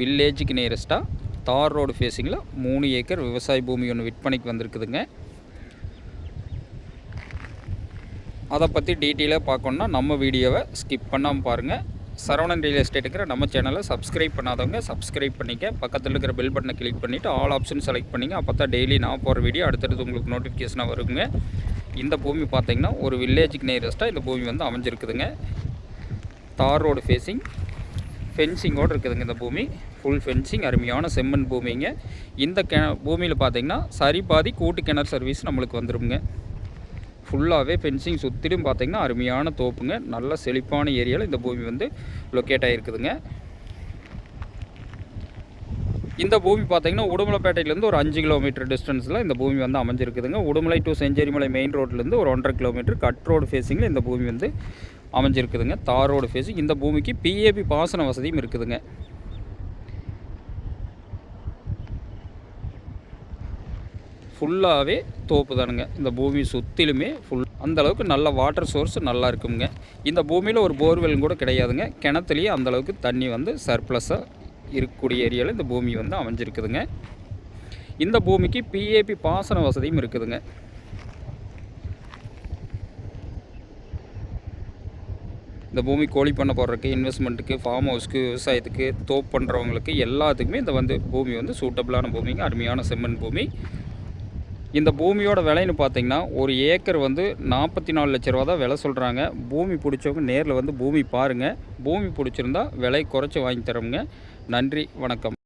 வில்லேஜுக்கு நியரஸ்ட்டாக தார் ரோடு ஃபேஸிங்கில் மூணு ஏக்கர் விவசாய பூமி ஒன்று விற்பனைக்கு வந்திருக்குதுங்க. அதை பற்றி டீட்டெயிலாக பார்க்கணுன்னா நம்ம வீடியோவை ஸ்கிப் பண்ணாமல் பாருங்கள் சரவணன் ரியல் எஸ்டேட்டுங்கிற நம்ம சேனலை சப்ஸ்கிரைப் பண்ணாதவங்க சப்ஸ்கிரைப் பண்ணிக்க. பக்கத்தில் இருக்கிற பெல் பட்டனை கிளிக் பண்ணிவிட்டு ஆல் ஆப்ஷன் செலக்ட் பண்ணிங்க. அப்போ தான் டெய்லி நான் போகிற வீடியோ அடுத்தடுத்து உங்களுக்கு நோட்டிஃபிகேஷனாக வருங்க. இந்த பூமி பார்த்திங்கன்னா ஒரு வில்லேஜுக்கு நியரஸ்ட்டாக இந்த பூமி வந்து அமைஞ்சிருக்குதுங்க. தார் ரோடு ஃபேஸிங் ஃபென்சிங்கோடு இருக்குதுங்க இந்த பூமி. ஃபுல் ஃபென்சிங் அருமையான செம்மண் பூமிங்க. இந்த கெ பூமியில் பார்த்தீங்கன்னா சரி பாதி கூட்டு கிணறு சர்வீஸ் நம்மளுக்கு வந்துருங்க ஃபுல்லாகவே ஃபென்சிங் சுற்றிலும் பார்த்தீங்கன்னா அருமையான தோப்புங்க. நல்ல செழிப்பான ஏரியாவில் இந்த பூமி வந்து லொக்கேட் ஆகிருக்குதுங்க இந்த பூமி பார்த்தீங்கன்னா உடுமலைப்பேட்டையிலேருந்து ஒரு அஞ்சு கிலோமீட்டர் டிஸ்டன்ஸில் இந்த பூமி வந்து அமைஞ்சிருக்குதுங்க. உடுமலை டு செஞ்சேரிமலை மெயின் ரோட்லேருந்து ஒரு ஒன்றரை கிலோமீட்டர் கட் ரோடு ஃபேஸிங்கில் இந்த பூமி வந்து அமைஞ்சிருக்குதுங்க. தார் ரோடு ஃபேஸிங் இந்த பூமிக்கு பிஏபி பாசன வசதியும் இருக்குதுங்க. ஃபுல்லாகவே தோப்பு தானுங்க. இந்த பூமி சுற்றிலுமே ஃபுல் அந்தளவுக்கு நல்ல வாட்டர் சோர்ஸ் நல்லா இருக்குங்க. இந்த பூமியில் ஒரு போர்வெல் கூட கிடையாதுங்க. கிணத்துலேயே அந்தளவுக்கு தண்ணி வந்து சர்ப்ளஸாக இருக்கக்கூடிய ஏரியாவில் இந்த பூமி வந்து அமைஞ்சிருக்குதுங்க. இந்த பூமிக்கு பிஏபி பாசன வசதியும் இருக்குதுங்க. இந்த பூமி கோழி பண்ண போடுறதுக்கு இன்வெஸ்ட்மெண்ட்டுக்கு ஃபார்ம் ஹவுஸ்க்கு விவசாயத்துக்கு தோப் பண்ணுறவங்களுக்கு எல்லாத்துக்குமே இந்த வந்து பூமி வந்து சூட்டபிளான பூமிங்க அருமையான செம்மண் பூமி. இந்த பூமியோட விலைன்னு பார்த்தீங்கன்னா ஒரு ஏக்கர் வந்து நாற்பத்தி நாலு லட்ச ரூபா தான் விலை சொல்கிறாங்க பூமி பிடிச்சவங்க நேரில் வந்து பூமி பாருங்கள் பூமி பிடிச்சிருந்தா விலை குறைச்சி வாங்கி தரோங்க நன்றி வணக்கம்.